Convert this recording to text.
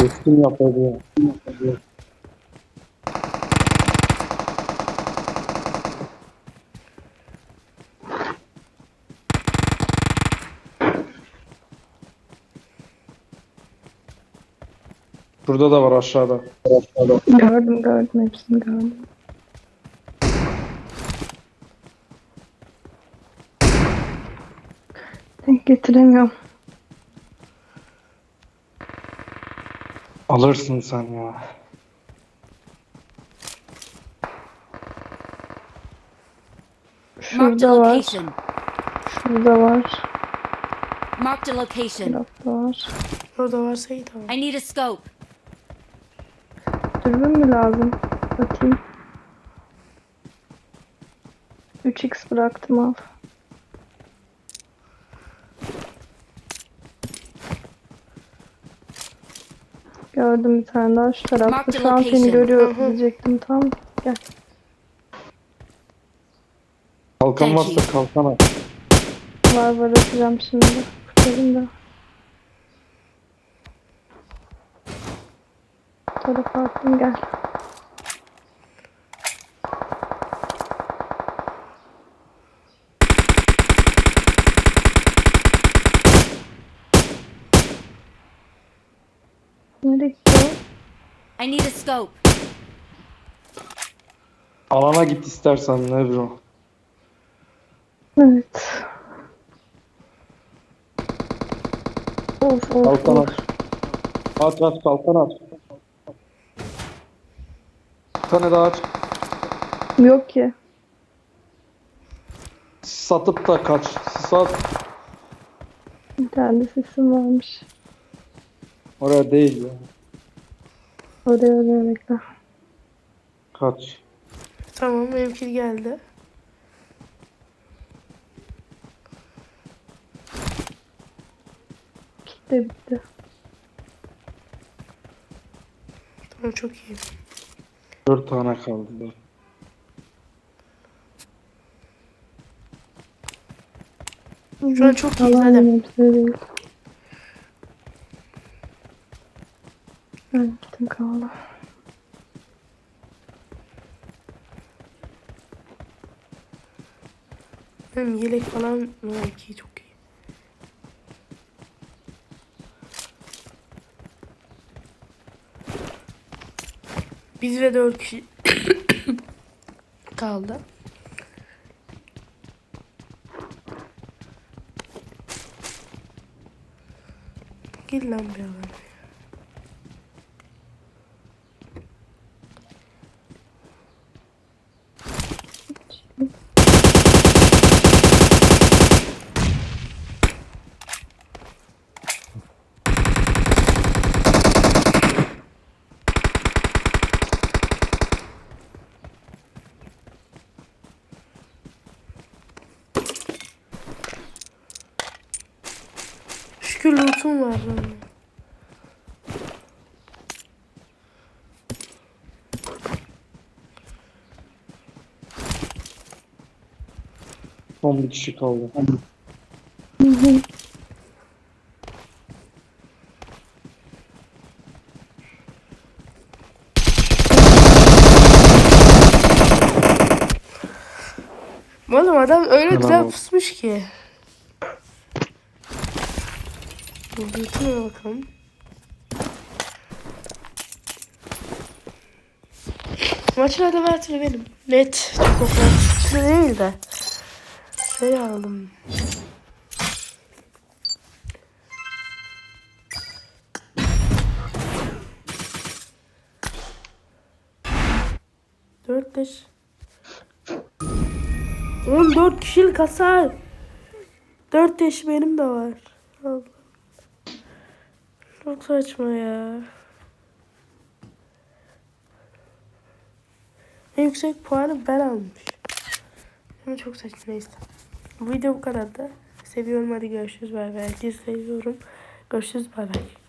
Keskin yapıyor. Şurada da var aşağıda. Aşağıda. Gördüm gördüm hepsini gördüm. Denk getiremiyorum. Alırsın sen ya. Marked a Şurada var. location. Şurada var. Marked a location. Tarafta var. Orada varsa iyi tamam. I need a scope. Dürbün mü lazım? Bakayım. 3x bıraktım al. Gördüm bir tane daha şu tarafta. Şu an seni görüyor diyecektim tam. Gel. Kalkan varsa kalkan at. Var var atacağım şimdi. Kurtarayım da. Bu tarafa attım gel. Nereye gitti o? I need a scope. Alana git istersen ne bro. Evet. Of of Kalkan of. at. At at kalkan at. Bir tane daha aç. Yok ki. Satıp da kaç. Sat. Bir tane sesim varmış. Oraya değil ya. Oraya oraya bekle. Kaç. Tamam mevkil geldi. Kitle bitti. Tamam çok iyi. Dört tane kaldı. Şu an çok iyi değil. Ben gittim kaldı. Benim yelek falan mevki çok iyi. Biz ve dört kişi kaldı. Gir lan bir alan. Şükür lootum var lan. Son bir kişi kaldı. Oğlum adam öyle güzel pusmuş ki. Lootuna bakalım. Maçın adı Mert'le benim. Net. Çok o kadar kötü değil de. Şey aldım. Dört beş. 14 kişilik hasar. 4 yaş benim de var. Allah. Çok saçma ya. En yüksek puanı ben almış. Ama çok saçma neyse. Bu video bu kadar da. Seviyorum hadi görüşürüz bay bay. Herkesi seviyorum. Görüşürüz bay bay.